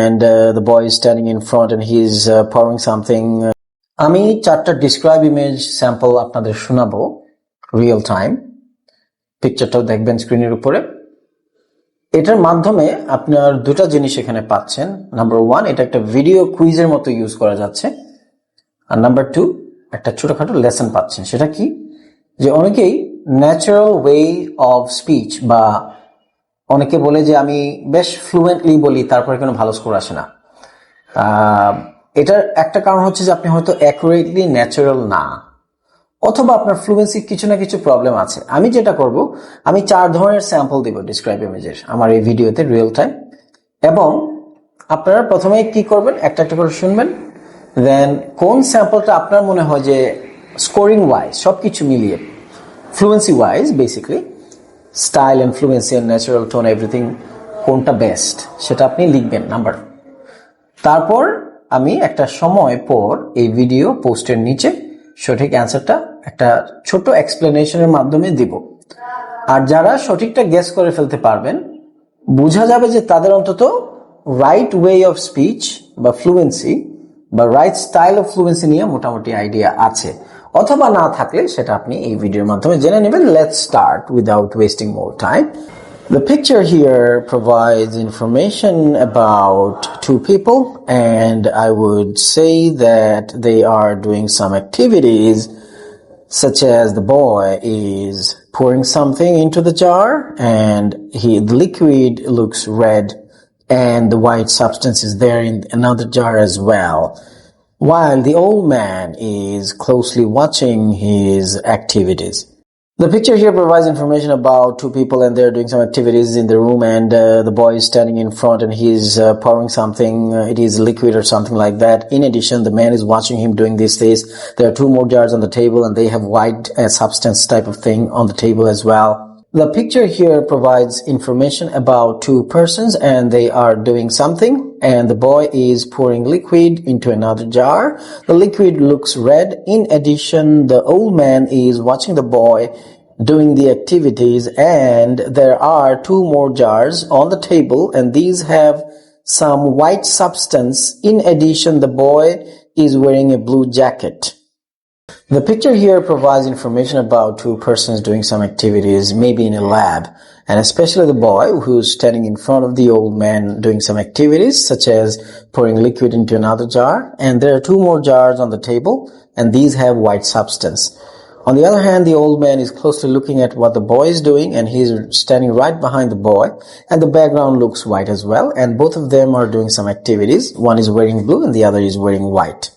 and uh, the boy is standing in front and he's uh, pouring something. আমি চারটা describe image sample আপনাদের শোনাবো real time পিকচারটাও দেখবেন স্ক্রিনের উপরে। এটার মাধ্যমে আপনার দুটা জিনিস এখানে পাচ্ছেন। নাম্বার ওয়ান এটা একটা ভিডিও কুইজের মতো ইউজ করা যাচ্ছে। আর নাম্বার টু একটা ছোটখাটো লেসন পাচ্ছেন। সেটা কি? যে অনেকেই ন্যাচারাল ওয়ে অফ স্পিচ বা অনেকে বলে যে আমি বেশ ফ্লুয়েন্টলি বলি, তারপরে কোনো ভালো স্কোর আসে না। এটার একটা কারণ হচ্ছে যে আপনি হয়তো অ্যাকুরেটলি ন্যাচারাল না, অথবা আপনার ফ্লুয়েন্সির কিছু না কিছু প্রবলেম আছে। আমি যেটা করব, আমি চার ধরনের স্যাম্পল দিব ডিসক্রাইব ইমেজের আমার এই ভিডিওতে রিয়েল টাইম এবং আপনারা প্রথমে কি করবেন, একটা একটা করে শুনবেন দেন কোন স্যাম্পলটা আপনার মনে হয় যে স্কোরিং ওয়াইজ সব কিছু মিলিয়ে fluency wise basically style and natural tone everything কোনটা বেস্ট সেটা আপনি লিখবেন নাম্বার তারপর আমি একটা সময় পর এই ভিডিও পোস্টের নিচে সঠিক অ্যান্সারটা একটা ছোট এক্সপ্লেনেশনের মাধ্যমে দিব। আর যারা সঠিকটা গেস করে ফেলতে পারবেন, বোঝা যাবে যে তাদের অন্তত রাইট ওয়ে অফ স্পিচ বা ফ্লুয়েন্সি বা রাইট স্টাইল অফ ফ্লুয়েন্সি নিয়ে মোটামুটি আইডিয়া আছে। অথবা না থাকলে সেটা আপনি এই ভিডিওর মাধ্যমে জেনে নেবেন let's start without wasting more time The picture here provides information about two people, and I would say that they are doing some activities, such as the boy is pouring something into the jar, and he the liquid looks red, and the white substance is there in another jar as well. While the old man is closely watching his activities. The picture here provides information about two people and they're doing some activities in the room and uh, the boy is standing in front and he's uh, pouring something. Uh, it is liquid or something like that. In addition, the man is watching him doing these things. There are two more jars on the table and they have white uh, substance type of thing on the table as well. The picture here provides information about two persons and they are doing something and the boy is pouring liquid into another jar. The liquid looks red. In addition, the old man is watching the boy doing the activities and there are two more jars on the table and these have some white substance. In addition, the boy is wearing a blue jacket. The picture here provides information about two persons doing some activities, maybe in a lab, and especially the boy who's standing in front of the old man doing some activities, such as pouring liquid into another jar. And there are two more jars on the table, and these have white substance. On the other hand, the old man is closely looking at what the boy is doing, and he's standing right behind the boy, and the background looks white as well, and both of them are doing some activities. One is wearing blue, and the other is wearing white.